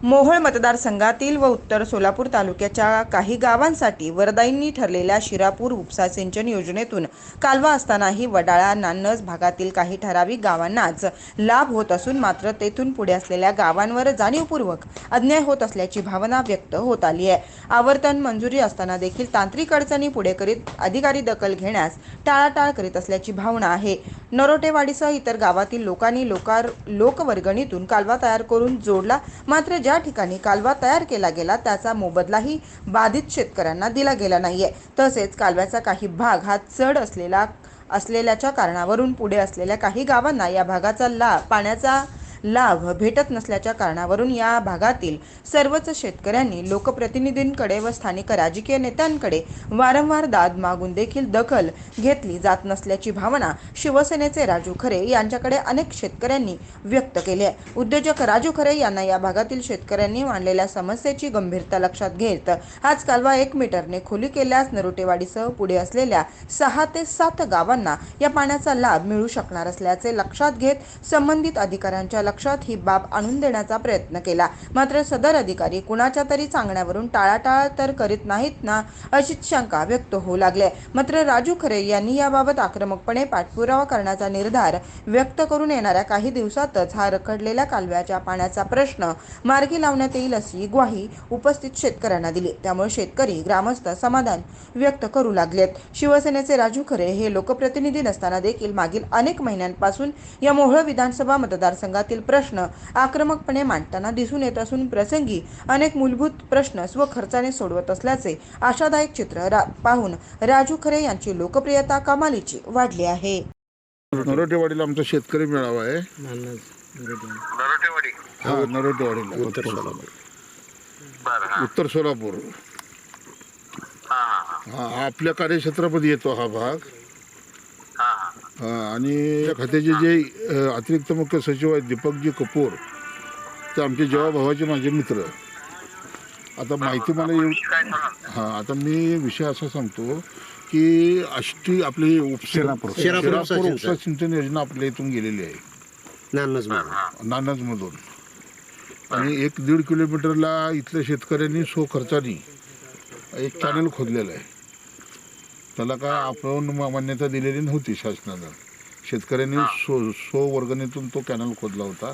मोहोळ मतदारसंघातील व उत्तर सोलापूर तालुक्याच्या काही गावांसाठी वरदायींनी ठरलेल्या शिरापूर उपसा सिंचन योजनेतून कालवा असतानाही वडाळा नान्नज भागातील काही ठराविक गावांनाच लाभ होत असून मात्र तेथून पुढे असलेल्या गावांवर जाणीवपूर्वक अन्याय होत असल्याची भावना व्यक्त होत आली आहे. आवर्तन मंजुरी असताना देखील तांत्रिक अडचणी पुढे करीत अधिकारी दखल घेण्यास टाळाटाळ करीत असल्याची भावना आहे. नरोटेवाडीसह इतर गावातील लोकांनी लोकार लोकवर्गणीतून कालवा तयार करून जोडला. मात्र ज्या ठिकाणी कालवा तयार केला गेला त्याचा मोबदलाही बाधित शेतकऱ्यांना दिला गेला नाहीये. तसेच कालव्याचा काही भाग हा चढ असलेला असलेल्याच्या कारणावरून पुढे असलेल्या काही गावांना या भागाचा लाभ पाण्याचा लाभ भेटत नसल्याच्या कारणावरून या भागातील सर्वच शेतकऱ्यांनी लोकप्रतिनिधींकडे व स्थानिक राजकीय नेत्यांकडे वारंवार दाद मागून देखील दखल घेतली जात नसल्याची भावना शिवसेनेचे राजू खरे यांच्याकडे अनेक शेतकऱ्यांनी व्यक्त केली आहे. उद्योजक राजू खरे यांना या भागातील शेतकऱ्यांनी मांडलेल्या समस्येची गंभीरता लक्षात घेत आज कालवा एक मीटरने खोली केल्यास नरोटेवाडीसह पुढे असलेल्या सहा ते सात गावांना या पाण्याचा लाभ मिळू शकणार असल्याचे लक्षात घेत संबंधित अधिकाऱ्यांच्या लक्षात ही बाब आणून देण्याचा प्रयत्न केला. मात्र सदर अधिकारी कुणाच्या तरी सांगण्यावरून टाळाटाळ तर करीत नाहीत ना अशीच शंका व्यक्त होऊ लागले. मात्र राजू खरे यांनी याबाबत आक्रमकपणे पाठपुरावा करण्याचा निर्धार व्यक्त करून येणाऱ्या काही दिवसातच हा रखडलेल्या कालव्याच्या पाण्याचा प्रश्न मार्गी लावण्यात येईल अशी ग्वाही उपस्थित शेतकऱ्यांना दिली. त्यामुळे शेतकरी ग्रामस्थ समाधान व्यक्त करू लागलेत. शिवसेनेचे राजू खरे हे लोकप्रतिनिधी नसताना देखील मागील अनेक महिन्यांपासून या मोहळ विधानसभा मतदारसंघातील प्रश्न आक्रमकपणे मांडताना दिसून येत असून प्रसंगी अनेक मूलभूत प्रश्न स्वखर्चाने सोडवत असल्याचे आशादायक चित्र रा पाहून राजू खरे यांची लोकप्रियता कमालीची वाढली आहे. नरोटेवाडीला आमचा शेतकरी मेळावा आहे. हा नरोटेवाडीला उत्तर सोलापूर. उत्तर सोलापूर. हा आपल्या कार्यक्षेत्रामध्ये येतो हा भाग. आणि या खात्याचे जे अतिरिक्त मुख्य सचिव आहेत दीपकजी कपूर ते आमचे जेव्हा भावाचे माझे मित्र. आता माहिती मला येऊ हा आता मी विषय असा सांगतो की आष्टी आपली उपशिरापूर शिरापूर. उपसा सिंचन. योजना आपल्या इथून गेलेली आहे. नानजमधून. आणि एक दीड किलोमीटरला इथल्या शेतकऱ्यांनी सो खर्चानी एक चॅनल खोदलेलं आहे. त्याला काय आपण मान्यता दिलेली नव्हती शासनानं. शेतकऱ्यांनी सो सो वर्गणीतून तो कॅनल खोदला होता.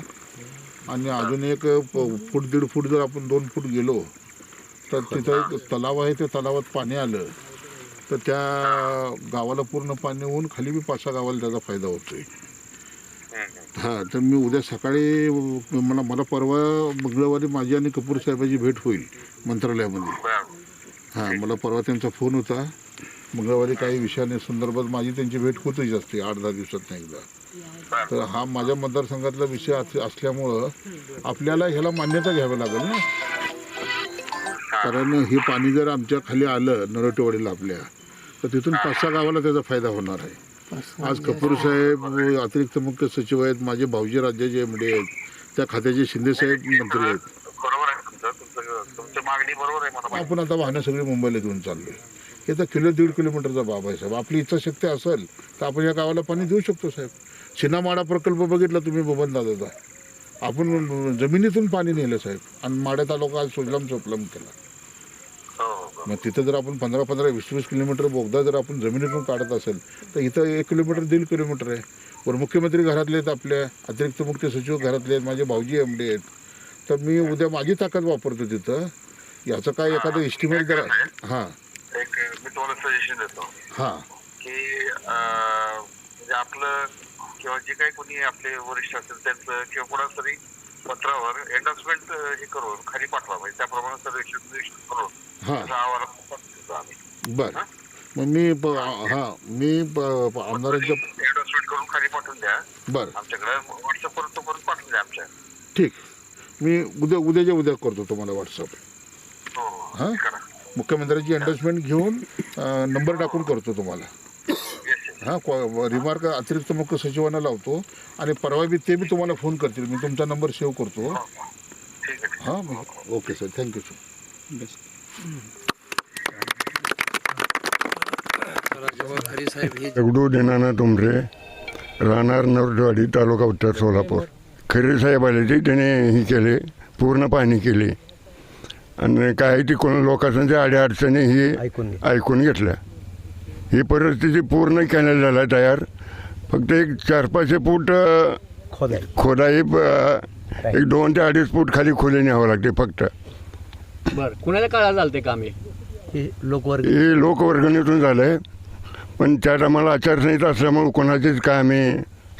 आणि अजून एक फूट दीड फूट जर आपण दोन फूट गेलो तर तिथं एक तलाव आहे त्या तलावात पाणी आलं. तर त्या गावाला पूर्ण पाणी होऊन खाली बी पाच सहा गावाला त्याचा फायदा होतोय. हां तर मी उद्या सकाळी मला मला परवा मंगळवारी माझी आणि कपूर साहेबाची भेट होईल मंत्रालयामध्ये. हां मला परवा त्यांचा फोन होता. मंगळवारी काही विषयाने संदर्भात माझी त्यांची भेट होतच असते आठ दहा दिवसात एकदा. तर हा माझ्या मतदारसंघातला विषय अस- असल्यामुळं आपल्याला ह्याला मान्यता घ्यावी लागेल ना? कारण हे पाणी जर आमच्या खाली आलं नरोटेवाडीला आपल्या तर तिथून पाच सहा गावाला त्याचा फायदा होणार आहे. आज कपूर साहेब अतिरिक्त मुख्य सचिव आहेत माझे भाऊजी राज्याचे एमडी आहेत त्या खात्याचे शिंदे साहेब मंत्री आहेत. बरोबर आहे तुमचं तुमचं तुमची मागणी बरोबर आहे मला माहिती. आपण आता वाहनं सगळी मुंबईला घेऊन चाललोय. हे तर किलो दीड किलोमीटरचा बाब आहे साहेब. आपली इच्छाशक्ती असेल तर आपण या गावाला पाणी देऊ शकतो साहेब. चिनामाडा प्रकल्प बघितला तुम्ही बबन दादाचा. आपण जमिनीतून पाणी नेलं साहेब. आणि माड्या तालुका आज सोजलाम चोपलाम केला. हो हो. मग तिथं जर आपण पंधरा पंधरा वीस वीस किलोमीटर बोगदा जर आपण जमिनीतून काढत असेल तर इथं एक किलोमीटर दीड किलोमीटर आहे. बरं मुख्यमंत्री घरातले आहेत आपल्या अतिरिक्त मुख्य सचिव घरातले आहेत माझे भाऊजी एम डी आहेत. तर मी उद्या माझी ताकद वापरतो तिथं. याचं काय एखादं एस्टिमेट जर हां. एक मी तुम्हाला सजेशन देतो. हां. की अं, म्हणजे आपलं किंवा जे काही कोणी आपले वरिष्ठ असेल त्यांचं किंवा कोणाचं तरी पत्रावर एंडोर्समेंट हे करून खाली पाठवा. म्हणजे त्याप्रमाणे सर्वेक्षण निरीक्षण करून. हां. त्याचा अहवाल पाठवतो आम्ही. बर. मग मी प- हां मी प- प- आमदारांच्या करून खाली पाठवून द्या. बर. आमच्याकडे व्हॉट्सअपवर तो करून पाठवून द्या आमच्या. ठीक. मी उद्या उद्याच्या उद्या करतो तुम्हाला व्हॉट्सअप हो. हो? हां करा. मुख्यमंत्र्यांची एंडोर्समेंट घेऊन अं, नंबर टाकून करतो तुम्हाला. हां रिमार्क अतिरिक्त मुख्य सचिवांना लावतो आणि परवा बी ते बी तुम्हाला फोन करतील. मी तुमचा नंबर सेव्ह करतो. ठीक आहे हां मग okay sir thank you sir Dagdu दिनाना तुमरे राहणार नरडवाडी तालुका उत्तर सोलापूर. खरे साहेब आले ते त्याने हे केले पूर्ण पाहणी केली. आणि काही तिकडून लोकांच्या अडीअडचणी ही ऐकून घेतल्या. ही परिस्थिती पूर्ण कॅनल झाला तयार. फक्त एक चार पाचशे फूट खोदाई. एक दोन ते अडीच फूट खाली खोली न्यावं लागते फक्त. बर काळात चालते काम हे? लोकवर्ग. हे लोकवर्गणीतून झालंय. पण त्या टायमाला आचारसंहिता असल्यामुळे कोणाचीच काय आम्ही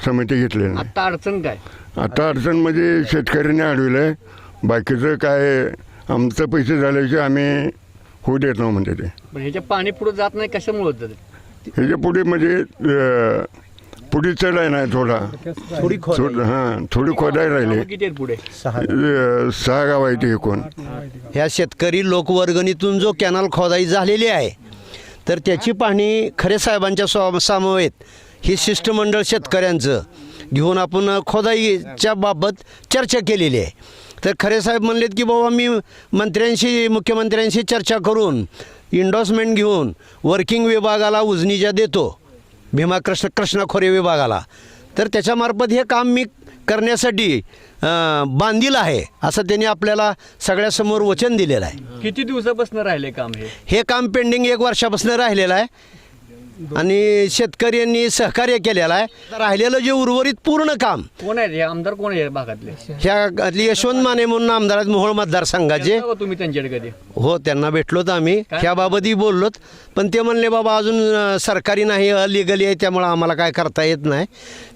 समिती घेतली नाही. आता अडचण काय? आता अडचण म्हणजे शेतकऱ्यांनी अडविलंय. बाकीचं काय आमचं पैसे झाल्याशिवाय आम्ही होऊ देत नाही म्हणते ते. पण ह्याच्या पाणी पुढे जात नाही कशामुळे होतं ते? ह्याच्या पुढे म्हणजे अं, पुढे चढ आहे ना थोडा. थोडी खोल थोड हां थोडी खोदाई राहिली. गावं किती आहेत पुढे? सहा. अं, सहा गाव आहे ते एकूण. ह्या शेतकरी लोकवर्गणीतून जो कॅनल खोदाई झालेली आहे तर त्याची पाहणी खरे साहेबांच्या स्वा समवेत. ही शिष्टमंडळ शेतकऱ्यांचं. घेऊन आपण खोदाईच्या बाबत चर्चा केलेली आहे. तर खरे साहेब म्हणलेत की बाबा मी मंत्र्यांशी मुख्यमंत्र्यांशी चर्चा करून इंडॉसमेंट घेऊन वर्किंग विभागाला उजनीच्या देतो भीमा कृष्ण कृष्णा खोरे विभागाला. तर त्याच्यामार्फत हे काम मी करण्यासाठी बांधील आहे असं त्यांनी आपल्याला सगळ्यासमोर वचन दिलेलं आहे. किती दिवसापासून राहिले काम हे? हे काम पेंडिंग एक वर्षापासून राहिलेलं आहे. आणि शेतकऱ्यांनी सहकार्य केलेलं आहे. राहिलेलं जे उर्वरित पूर्ण काम कोण आहेत हे? आमदार कोण आहे भागातले? ह्या यशवंत माने म्हणून आमदार आहेत मोहोळ मतदारसंघाचे तुम्ही त्यांच्याकडे कधी. हो त्यांना भेटलोत आम्ही? ह्याबाबतही बोललोत. पण ते म्हणले बाबा अजून सरकारी नाही अलिगली आहे त्यामुळं आम्हाला काय करता येत नाही.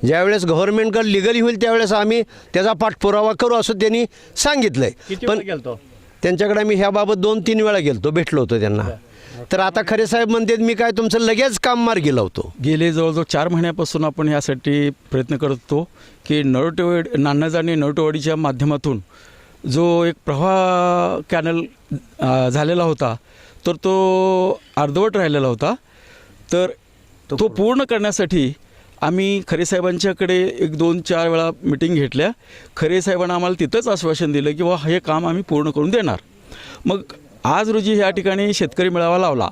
ज्यावेळेस गव्हर्नमेंटकडे लिगली होईल त्यावेळेस आम्ही त्याचा पाठपुरावा करू असं त्यांनी सांगितलंय. पण त्यांच्याकडे मी ह्याबाबत दोन तीन वेळा गेलतो भेटलो होतो त्यांना. तर आता खरे साहेब म्हणतात मी काय तुमचं लगेच काम मार्गी लावतो गेले जवळजवळ चार महिन्यापासून आपण ह्यासाठी प्रयत्न करत होतो की नरोटेवाड नान्नज आणि नरोटेवाडीच्या माध्यमातून जो एक प्रवाह कॅनल झालेला होता तर तो अर्धवट राहिलेला होता. तर तो पूर्ण करण्यासाठी आम्ही खरे साहेबांच्याकडे एक दोन चार वेळा मिटिंग घेतल्या. खरे साहेबांना आम्हाला तिथंच आश्वासन दिलं की बा हे काम आम्ही पूर्ण करून देणार. मग आज रोजी ह्या ठिकाणी शेतकरी मेळावा लावला.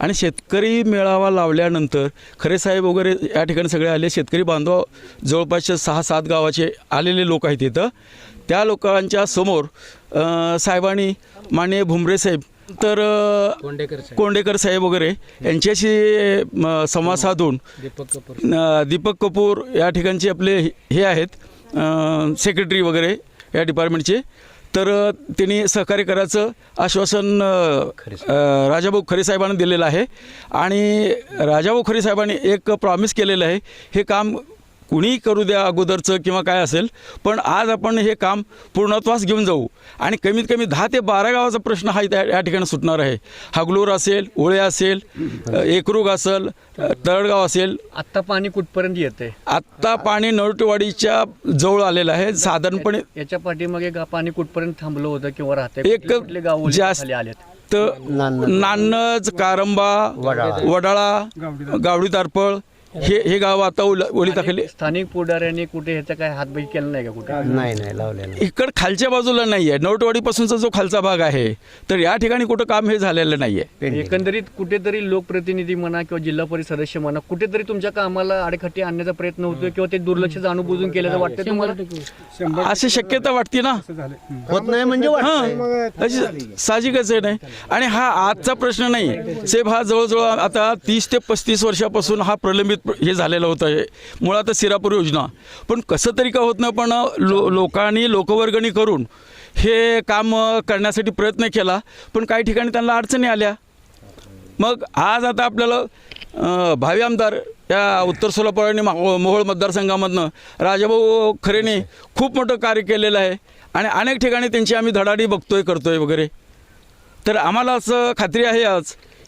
आणि शेतकरी मेळावा लावल्यानंतर खरे साहेब वगैरे या ठिकाणी सगळे आले. शेतकरी बांधव जवळपासचे सहा सात गावाचे आलेले लोक आहेत इथं. त्या लोकांच्या समोर साहेबांनी माननीय भुमरे साहेब तर कोंडेकर साहेब. वगैरे यांच्याशी संवाद साधून अ, दीपक कपूर या ठिकाणचे आपले हे आहेत सेक्रेटरी वगैरे या डिपार्टमेंटचे तर त्यांनी सहकार्य करायचं आश्वासन राजाभाऊ खरे साहेबांनी दिलेलं आहे. आणि राजाभाऊ खरे साहेबांनी एक प्रॉमिस केलेलं आहे. हे काम कुणीही करू द्या अगोदरचं किंवा काय असेल पण आज आपण हे काम पूर्णत्वास घेऊन जाऊ. आणि कमीत कमी दहा ते बारा गावाचा प्रश्न हा त्या या ठिकाणी सुटणार आहे. हागलूर असेल ओळे असेल एकरूग असेल तळगाव असेल. आत्ता पाणी कुठपर्यंत येते आत्ता पाणी नरटेवाडीच्या जवळ आलेलं आहे. साधारणपणे याच्या पाठीमागे पाणी कुठपर्यंत थांबलं होतं किंवा राहते एक गाव जास्त खाली आलेत? तर नान्नज कारंबा वडाळा. गावडी तारपळ हे हे गाव आता ओल- ओलिताखाली स्थानिक पुढाऱ्यांनी कुठे ह्याचा काय हातबाई केला नाही का कुठे? नाही नाही लावलेलं इकड खालच्या बाजूला नाही आहे नवटवाडीपासूनचा जो खालचा भाग आहे तर या ठिकाणी कुठं काम हे झालेलं नाही आहे एकंदरीत कुठेतरी लोकप्रतिनिधी म्हणा किंवा जिल्हा परिषद सदस्य म्हणा कुठेतरी तुमच्या कामाला आडखटी आणण्याचा प्रयत्न होतोय किंवा ते दुर्लक्ष जाणून केल्याचं वाटतं तुम्हाला? अशी शक्यता वाटते ना? होत नाही म्हणजे. हां अशी साहजिकच आहे नाही. आणि हा आजचा प्रश्न नाही. सेब हा जवळजवळ आता तीस ते पस्तीस वर्षापासून हा प्रलंबित प्र- हे झालेलं होतं. हे मुळात सिरापूर योजना. पण कसं तरी का होत नाही पण लो लोकांनी लोकवर्गणी करून हे काम करण्यासाठी प्रयत्न केला पण काही ठिकाणी त्यांना अडचणी आल्या. मग आज आता आपल्याला भावी आमदार या उत्तर सोलापूर आणि मा- मोहोळ मतदारसंघामधनं राजाभाऊ खरेने खूप मोठं कार्य केलेलं आहे आणि अनेक ठिकाणी त्यांची आम्ही धडाडी बघतोय करतोय वगैरे. तर आम्हाला असं खात्री आहे आज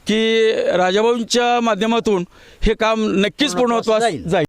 की राजाभाऊंच्या माध्यमातून हे काम नक्कीच पूर्णत्वास जाईल. जाईल